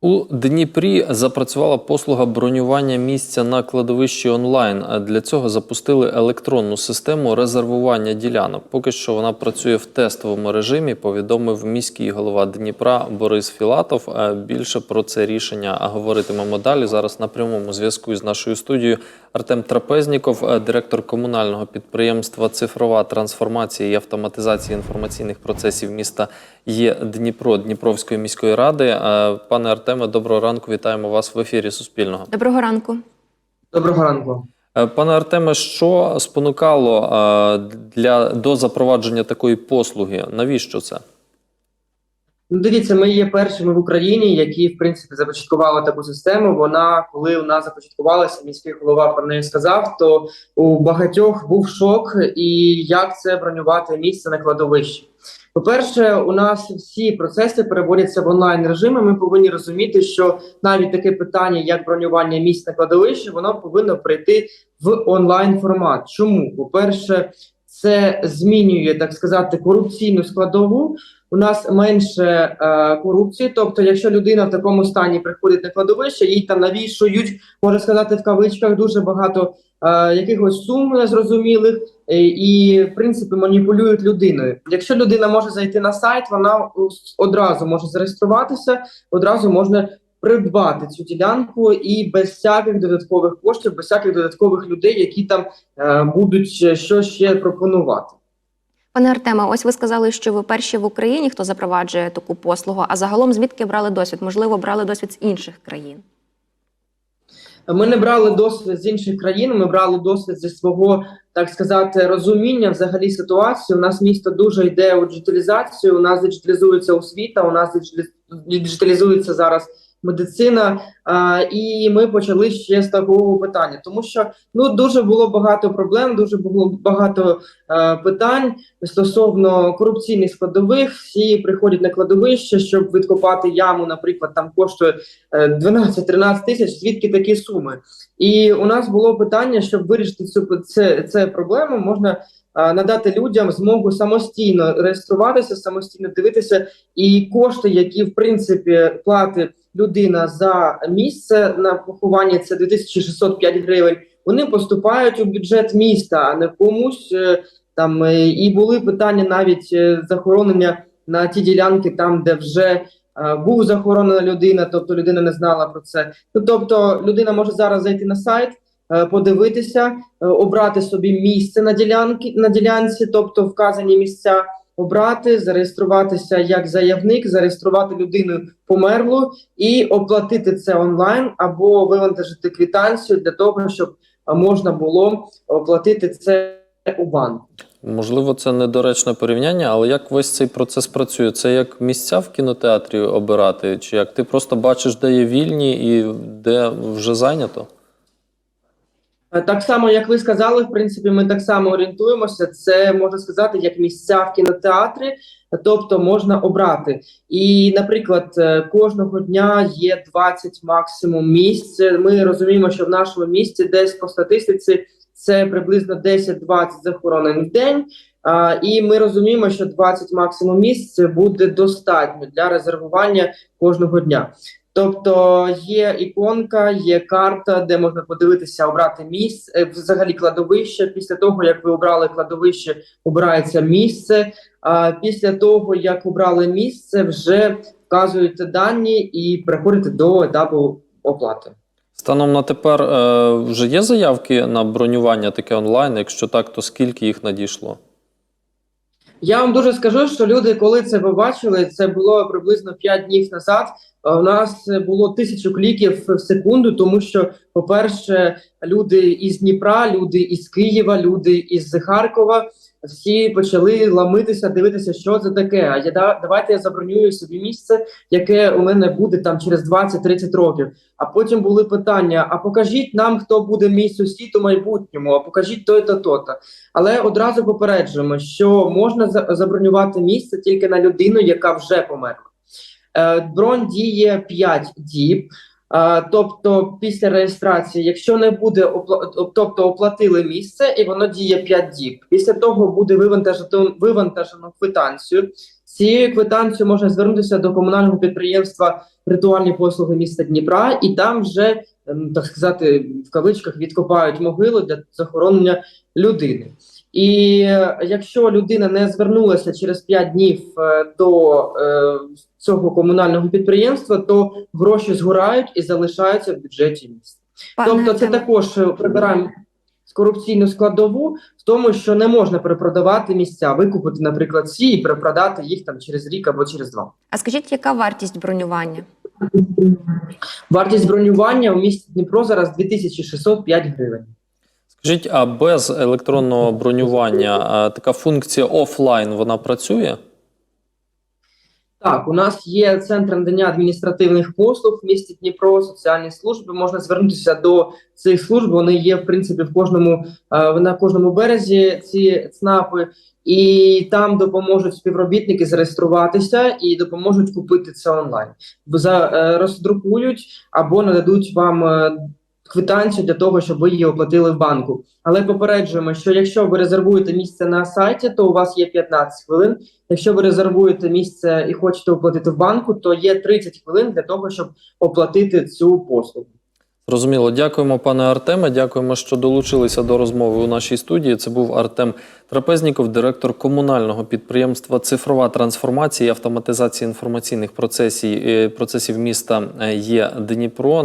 У Дніпрі запрацювала послуга бронювання місця на кладовищі онлайн. Для цього запустили електронну систему резервування ділянок. Поки що вона працює в тестовому режимі. Повідомив міський голова Дніпра Борис Філатов. Більше про це рішення говоритимемо далі. Зараз на прямому зв'язку з нашою студією Артем Трапезніков, е, директор комунального підприємства Цифрова трансформація і автоматизація інформаційних процесів міста є Дніпро Дніпровської міської ради. Е, Пане Артеме, доброго ранку. Вітаємо вас в ефірі Суспільного. Доброго ранку. Доброго ранку. Е, Пане Артеме, що спонукало е, для до запровадження такої послуги? Навіщо це? Ну, дивіться, ми є першими в Україні, які в принципі започаткували таку систему. Вона, коли у нас започаткувалася, міський голова про неї сказав, то у багатьох був шок, і як це бронювати місце на кладовищі. По-перше, у нас всі процеси переводяться в онлайн режим. і Ми повинні розуміти, що навіть таке питання, як бронювання місць на кладовищі, воно повинно прийти в онлайн формат. Чому? По-перше, це змінює так сказати корупційну складову. У нас менше е, корупції. Тобто, якщо людина в такому стані приходить на кладовище, їй там навішують, можна сказати, в кавичках дуже багато е, якихось сум незрозумілих е, і, в принципі, маніпулюють людиною. Якщо людина може зайти на сайт, вона одразу може зареєструватися, одразу можна придбати цю ділянку і без всяких додаткових коштів, без всяких додаткових людей, які там е, будуть ще- що ще пропонувати. Пане Артеме, ось ви сказали, що ви перші в Україні, хто запроваджує таку послугу. А загалом звідки брали досвід? Можливо, брали досвід з інших країн. Ми не брали досвід з інших країн. Ми брали досвід зі свого, так сказати, розуміння взагалі ситуації. У нас місто дуже йде у діджиталізацію. У нас диджиталізується освіта. У нас диджиталі- диджиталізується зараз медицина. І ми почали ще з такого питання, тому що ну дуже було багато проблем, дуже було багато е, питань стосовно корупційних складових. Всі приходять на кладовище, щоб відкопати яму. Наприклад, там коштує е, 12-13 тисяч. Звідки такі суми? І у нас було питання, щоб вирішити цю це, це проблему, можна надати людям змогу самостійно реєструватися, самостійно дивитися, і кошти, які в принципі платить людина за місце на поховання, це 2605 гривень. Вони поступають у бюджет міста, а не комусь е, там. е, І були питання навіть е, захоронення на ті ділянки, там де вже був захоронена людина, тобто людина не знала про це. Ну, тобто людина може зараз зайти на сайт, подивитися, обрати собі місце на ділянки на ділянці, тобто вказані місця, обрати, зареєструватися як заявник, зареєструвати людину померлу і оплатити це онлайн або вивантажити квитанцію для того, щоб можна було оплатити це у банку. Можливо, це недоречне порівняння, але як весь цей процес працює? Це як місця в кінотеатрі обирати, чи як ти просто бачиш, де є вільні і де вже зайнято? Е, Так само, як ви сказали, в принципі, ми так само орієнтуємося. Це можна сказати, як місця в кінотеатрі, тобто можна обрати. І, наприклад, е, кожного дня є 20 максимум місць. Ми розуміємо, що в нашому місті десь по статистиці це приблизно 10-20 захоронень в день. І ми розуміємо, що 20 максимум місць буде достатньо для резервування кожного дня. Тобто є іконка, є карта, де можна подивитися, обрати місце, е, взагалі кладовище. Після того, як ви обрали кладовище, обирається місце. А після того, як обрали місце, вже вказуєте дані і переходите до етапу оплати. Станом на тепер е, вже є заявки на бронювання таке онлайн. Якщо так, то скільки їх надійшло? Я вам дуже скажу, що люди, коли це побачили, це було приблизно 5 днів назад. Е, У нас було тисячу кліків в секунду, тому що, по-перше, люди із Дніпра, люди із Києва, люди із Харкова. Всі почали ламитися, дивитися, що це таке. А я давайте я забронюю собі місце, яке у мене буде там через 20-30 років. А потім були питання: а покажіть нам, хто буде мій сусід у майбутньому, а покажіть то-то, то-то. Але одразу попереджуємо, що можна за- забронювати місце тільки на людину, яка вже померла. Е, Бронь діє 5 діб. Е, Тобто, після реєстрації, якщо не буде тобто оплатили місце, і воно діє 5 діб. Після того буде вивантажено, вивантажено квитанцію. цією квитанцією можна звернутися до комунального підприємства ритуальні послуги міста Дніпра, і там вже ем, так сказати в кавичках відкопають могилу для захоронення людини. І якщо людина не звернулася через 5 днів е, до е, цього комунального підприємства, то гроші згорають і залишаються в бюджеті міста. Пане тобто, це також е, прибираємо корупційну складову в тому, що не можна перепродавати місця, викупити, наприклад, ці і перепродати їх там через рік або через два. А скажіть, яка вартість бронювання? Вартість бронювання у місті Дніпро зараз 2605 гривень. Скажіть, а без електронного бронювання така функція офлайн вона працює? Так, у нас є центр надання адміністративних послуг в місті Дніпро, соціальні служби. Можна звернутися до цих служб. Вони є в принципі в кожному е, на кожному березі. Ці ЦНАПи, і там допоможуть співробітники зареєструватися і допоможуть купити це онлайн. За е, роздрукують або нададуть вам е, квитанцію для того, щоб ви її оплатили в банку. Але попереджуємо, що якщо ви резервуєте місце на сайті, то у вас є 15 хвилин. Якщо ви резервуєте місце і хочете оплатити в банку, то є 30 хвилин для того, щоб оплатити цю послугу. Зрозуміло, дякуємо, пане Артеме. Дякуємо, що долучилися до розмови у нашій студії. Це був Артем Трапезніков, директор комунального підприємства Цифрова трансформація і автоматизація інформаційних процесів, е, процесів міста е, є Дніпро.